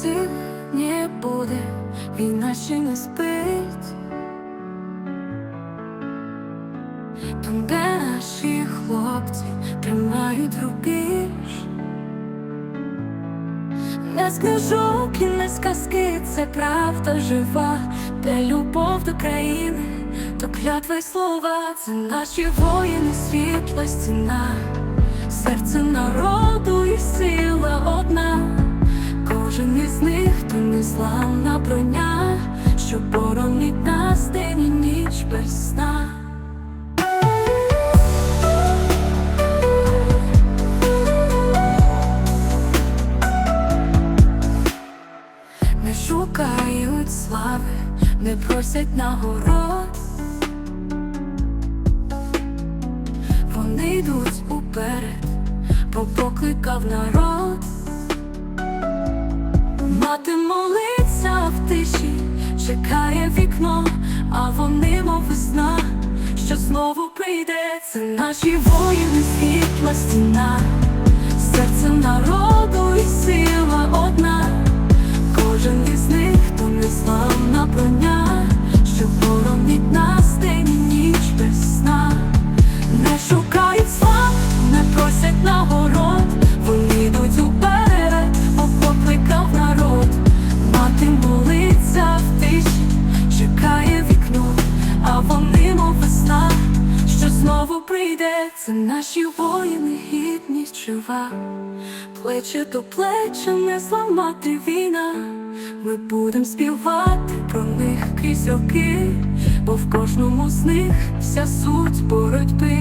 Ти не буде, війна ще не спить. Там, де наші хлопці тримають рубіж. Не з книжок і не з це правда жива, де любов до країни, то клятва й слова, це наші воїни, світла стіна, серце народу що боронить нас день і ніч без сна. Не шукають слави, не просять нагород. Вони йдуть уперед, бо покликав народ. Мати тиші, чекає вікно, а вони, мов весна, що знову прийде. Це наші воїни, світла стіна, серце народу і сила одна. Весна, що знову прийде. Це наші воїни, гідність жива. Плече до плеча не зламати війна. Ми будем співати про них крізь роки, бо в кожному з них вся суть боротьби.